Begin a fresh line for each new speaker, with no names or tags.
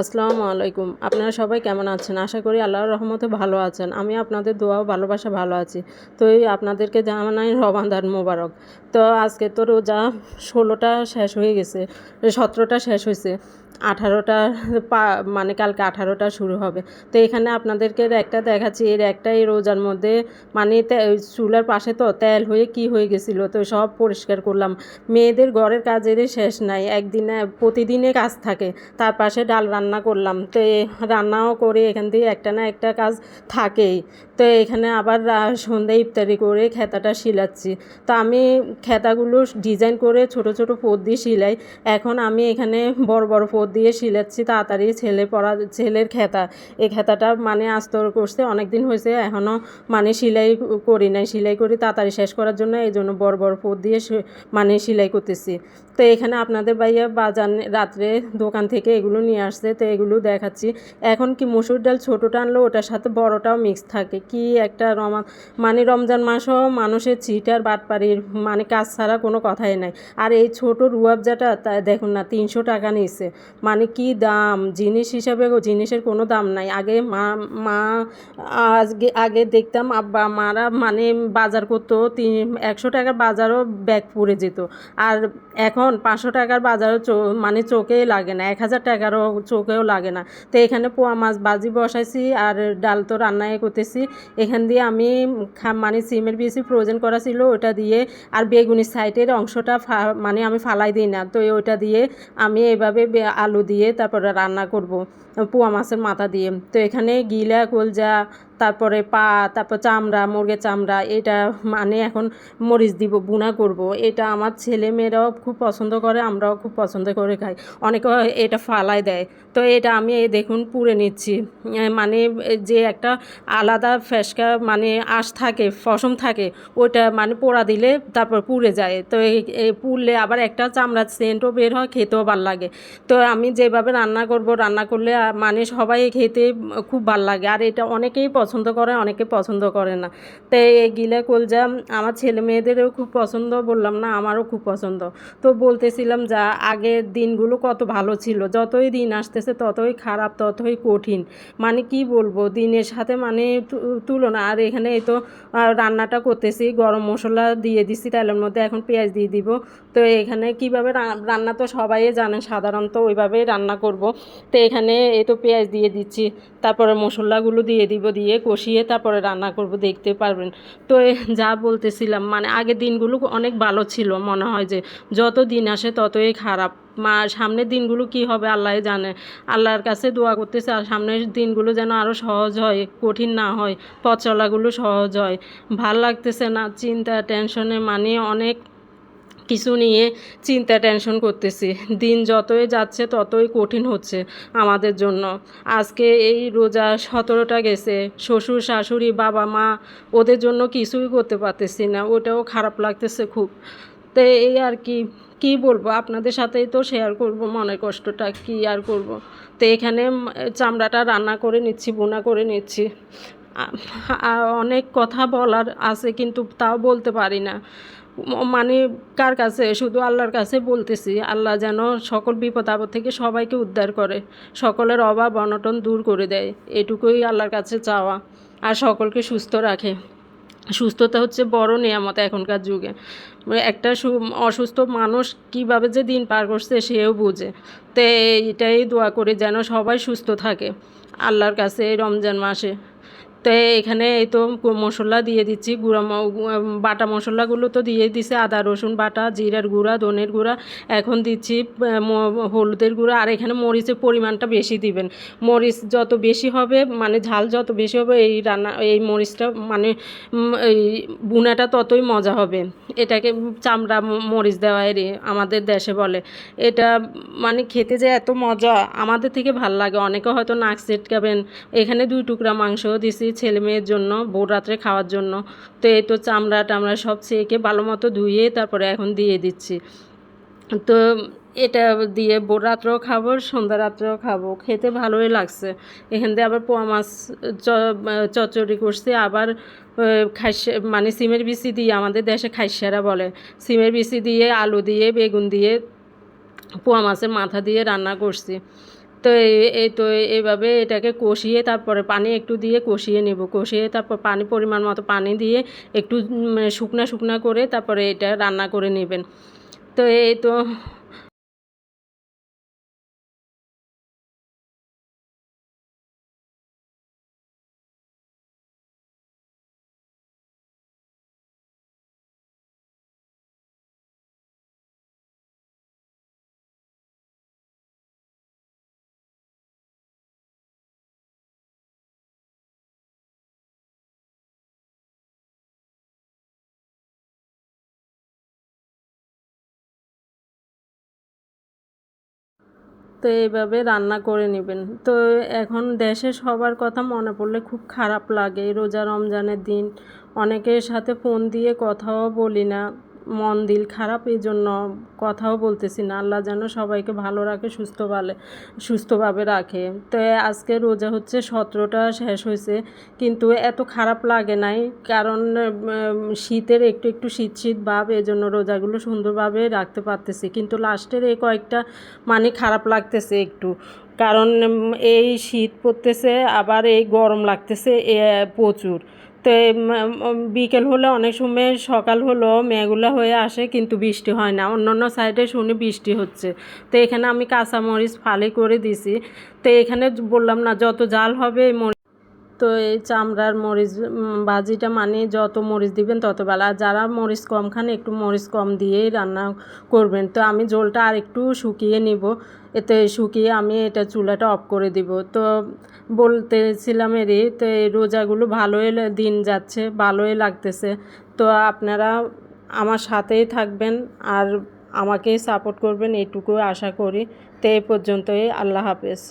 আসসালামু আলাইকুম। আপনারা সবাই কেমন আছেন? আশা করি আল্লাহর রহমতে ভালো আছেন। আমি আপনাদের দোয়া ও ভালোবাসা ভালো আছি। তো এই আপনাদেরকে জানাই রমাদান মোবারক। তো আজকে তো রোজা ষোলোটা শেষ হয়ে গেছে, সতেরোটা শেষ হয়েছে, আঠারোটা পা মানে কালকে আঠারোটা শুরু হবে। তো এখানে আপনাদেরকে একটা দেখাচ্ছি, এর একটাই রোজার মধ্যে মানে চুলার পাশে তো তেল হয়ে কি হয়ে গেছিল, তো সব পরিষ্কার করলাম। মেয়েদের ঘরের কাজের শেষ নাই, একদিনে প্রতিদিনে কাজ থাকে, তার পাশে ডাল রান্না করলাম। তো রান্নাও করে এখান থেকে একটা না একটা কাজ থাকেই। তো এখানে আবার সন্ধ্যায় ইফতারি করে খেতাটা শিলাচ্ছি। তো আমি খেতাগুলো ডিজাইন করে ছোট ছোট ফোদ দিয়ে শিলাই। এখন আমি এখানে বড় বড় ফোদ দিয়ে শিলাচ্ছি তাড়াতাড়ি ছেলে পড়া, ছেলের খেতা। এই খেতাটা মানে আস্তর করছে অনেক দিন হয়েছে এখনও মানে সেলাই করি নাই। সেলাই করি তাড়াতাড়ি শেষ করার জন্য এই জন্য বড় বড় ফোদ দিয়ে মানে সেলাই করতেছি। তো এখানে আপনাদের ভাইয়া বাজার রাত্রে দোকান থেকে এগুলো নিয়ে আসছে, তো এগুলো দেখাচ্ছি। এখন কি মসুর ডাল ছোটোটা আনলো, ওটার সাথে বড়টাও মিক্স থাকে। কি একটা রমা মানে রমজান মাসও মানুষের ছিটার বাটপাড়ির মানে কাজ ছাড়া কোনো কথাই নাই। আর এই ছোট রুয়াবজাটা তা, দেখুন না, তিনশো টাকা নিয়েছে। মানে কি দাম? জিনিস হিসাবে জিনিসের কোনো দাম নাই। আগে মা মা আজকে আগে দেখতাম আব্বা, মারা মানে বাজার করতো তিন, একশো টাকার বাজারও ব্যাগ পড়ে যেত। আর এখন পাঁচশো টাকার বাজারও মানে চোখেই লাগে না, এক হাজার টাকারও চোখেও লাগে না। তো এখানে পোয়া মাছ বাজি বসাইছি, আর ডাল তো রান্নায় করতেছি। এখান দিয়ে আমি মানে সিমের বেশি ফ্রোজেন করা ছিল, ওটা দিয়ে আর বেগুনি সাইডের অংশটা মানে আমি ফালাই দিই না, তো ওইটা দিয়ে আমি এভাবে আলু দিয়ে তারপরে রান্না করব। পোয়া মাছের মাথা দিয়ে। তো এখানে গিলা কলজা তারপরে পা, তারপর চামড়া, মুরগের চামড়া, এটা মানে এখন মরিচ দিব, বুনা করব। এটা আমার ছেলে মেয়েরাও খুব পছন্দ করে, আমরাও খুব পছন্দ করে খাই। অনেকে এটা ফালাই দেয়। তো এটা আমি দেখুন পুড়ে নিচ্ছি। মানে যে একটা আলাদা ফেসকা মানে আঁশ থাকে ফসম থাকে, ওইটা মানে পোড়া দিলে তারপর পুড়ে যায়। তো পুড়লে আবার একটা চামড়ার সেন্টও বের হয়, খেতেও ভালো লাগে। তো আমি যেভাবে রান্না করব, রান্না করলে মানে সবাই খেতে খুব ভালো লাগে। আর এটা অনেকেই পছন্দ করে, অনেকে পছন্দ করে না। তো এই গিলা কলজা আমার ছেলে মেয়েদেরও খুব পছন্দ, বললাম না আমারও খুব পছন্দ। তো বলতেছিলাম যা, আগের দিনগুলো কত ভালো ছিল। যতই দিন আসতেছে ততই খারাপ, ততই কঠিন। মানে কি বলব, দিনের সাথে মানে তুলনা। আর এখানে এই তো রান্নাটা করতেছি, গরম মশলা দিয়ে দিছি, তেলের মধ্যে এখন পেঁয়াজ দিয়ে দিব। তো এখানে কীভাবে রান্না তো সবাই জানেন সাধারণত ওইভাবেই রান্না করব। তো এখানে এই তো পেঁয়াজ দিয়ে দিচ্ছি, তারপরে মশলাগুলো দিয়ে দিব, দিয়ে কষিয়ে তারপরে রান্না করব, দেখতে পারবেন। তো যা বলতেছিলাম মানে আগের দিনগুলো অনেক ভালো ছিল, মনে হয় যে যত দিন আসে ততই খারাপ। মা, সামনের দিনগুলো কি হবে আল্লাহ জানে। আল্লাহর কাছে দোয়া করতেছে, আর সামনের দিনগুলো যেন আরও সহজ হয়, কঠিন না হয়, পথ চলাগুলো সহজ হয়। ভালো লাগতেছে না, চিন্তা, টেনশনে মানে অনেক কিছু নিয়ে চিন্তা টেনশন করতেছি। দিন যতই যাচ্ছে, ততই কঠিন হচ্ছে আমাদের জন্য। আজকে এই রোজা সতেরোটা গেছে। শ্বশুর, শাশুড়ি, বাবা, মা, ওদের জন্য কিছুই করতে পারতেছি না। ওটাও খারাপ লাগতেছে খুব। তো এই আর কি কি বলব? আপনাদের সাথেই তো শেয়ার করব মনের কষ্টটা, কি আর করব? তো এখানে চামড়াটা রান্না করে নিচ্ছি বোনা করে নিচ্ছি। অনেক কথা বলার আছে কিন্তু তাও বলতে পারি না। মানে কার কাছে? শুধু আল্লাহর কাছে বলতেছি। আল্লাহ যেন সকল বিপদ আপদ থেকে সবাইকে উদ্ধার করে, সকলের অভাব, অনটন দূর করে দেয়। এটুকুই আল্লাহর কাছে চাওয়া আর সকলকে সুস্থ রাখে। সুস্থতা হচ্ছে বড় নিয়ামত এখনকার যুগে। একটা অসুস্থ মানুষ কীভাবে যে দিন পার করছে সেও বুঝে। তো এইটাই দোয়া করে যেন সবাই সুস্থ থাকে। আল্লাহর কাছে এই রমজান মাসে। তো এখানে এই তো মশলা দিয়ে দিচ্ছি, গুঁড়া বাটা মশলাগুলো তো দিয়ে দিছে, আদা, রসুন বাটা, জিরার গুঁড়া, ধনের গুঁড়া, এখন দিচ্ছি হলুদের গুঁড়া, আর এখানে মরিচের পরিমাণটা বেশি দিবেন। মরিচ যত বেশি হবে মানে ঝাল যত বেশি হবে, এই রান্না, এই মরিচটা মানে এই বুনাটা ততই মজা হবে। এটাকে চামড়া মরিচ দেওয়া এরে, আমাদের দেশে বলে। এটা মানে খেতে যে এত মজা, আমাদের থেকে ভালো লাগে। অনেকে হয়তো নাক সেটকাবেন এখানে দুই টুকরা মাংসও দিছি ছেলে মেয়ের জন্য, ভোর রাত্রে খাওয়ার জন্য। তো এই তো চামড়া টামড়া সব সেকে ভালো মতো ধুয়ে তারপরে এখন দিয়ে দিচ্ছি। তো এটা দিয়ে ভোর রাত্রেও খাব, সন্ধ্যা রাত্রেও খাব। খেতে ভালোই লাগছে। এখান দিয়ে আবার পোয়া মাছ, চ- চচ্চড়ি করছি। আবার খাইস মানে সিমের বিচি দিয়ে আমাদের দেশে খাইসারা বলে। সিমের বিচি দিয়ে আলু দিয়ে, বেগুন দিয়ে পোয়া মাছের মাথা দিয়ে রান্না করছি। তো এই- তো এইভাবে এটাকে কষিয়ে তারপরে পানি একটু দিয়ে কষিয়ে নেব। কষিয়ে তারপর পানি পরিমাণ মতো পানি দিয়ে একটু মানে শুকনা শুকনা করে তারপরে এটা রান্না করে নেবেন। তো এই তো তো এইভাবে রান্না করে নেবেন। তো এখন দেশে সবার কথা মনে পড়লে খুব খারাপ লাগে। রোজা রমজানের দিন অনেকের সাথে ফোন দিয়ে কথাও বলি না। মন, দিল খারাপ এই জন্য কথাও বলতেছি না। আল্লাহ যেন সবাইকে ভালো রাখে, সুস্থ ভালে, সুস্থভাবে রাখে। তো আজকে রোজা হচ্ছে সতেরোটা শেষ হয়েছে, কিন্তু এত খারাপ লাগে নাই, কারণ শীতের একটু একটু শীত শীত ভাব এই জন্য রোজাগুলো সুন্দরভাবে রাখতে পারতেছি। কিন্তু লাস্টের এই কয়েকটা মানে খারাপ লাগতেছে একটু, কারণ এই শীত পড়তেছে, আবার এই গরম লাগতেছে প্রচুর। তো বিকেল হলে অনেক সময় সকাল হলো মেঘলা হয়ে আসে, কিন্তু বৃষ্টি হয় না। অন্য অন্য সাইডে শুনি বৃষ্টি হচ্ছে। তো এখানে আমি কাঁচামরিচ ফালি করে দিছি। তো এখানে বললাম না, যত জাল হবে তো এই চামড়ার মরিচ বাজিটা মানে যত মরিচ দিবেন তত ভালো। আর যারা মরিচ কম খান, একটু মরিচ কম দিয়েই রান্না করবেন। তো আমি ঝোলটা আর একটু শুকিয়ে নিব। এতে শুকিয়ে আমি এটা চুলাটা অফ করে দিব। তো বলতেছিলাম এরই তো এই রোজাগুলো ভালোই দিন যাচ্ছে, ভালোই লাগতেছে। তো আপনারা আমার সাথেই থাকবেন আর আমাকেই সাপোর্ট করবেন এইটুকু আশা করি। তো এই পর্যন্তই, আল্লাহ হাফেজ।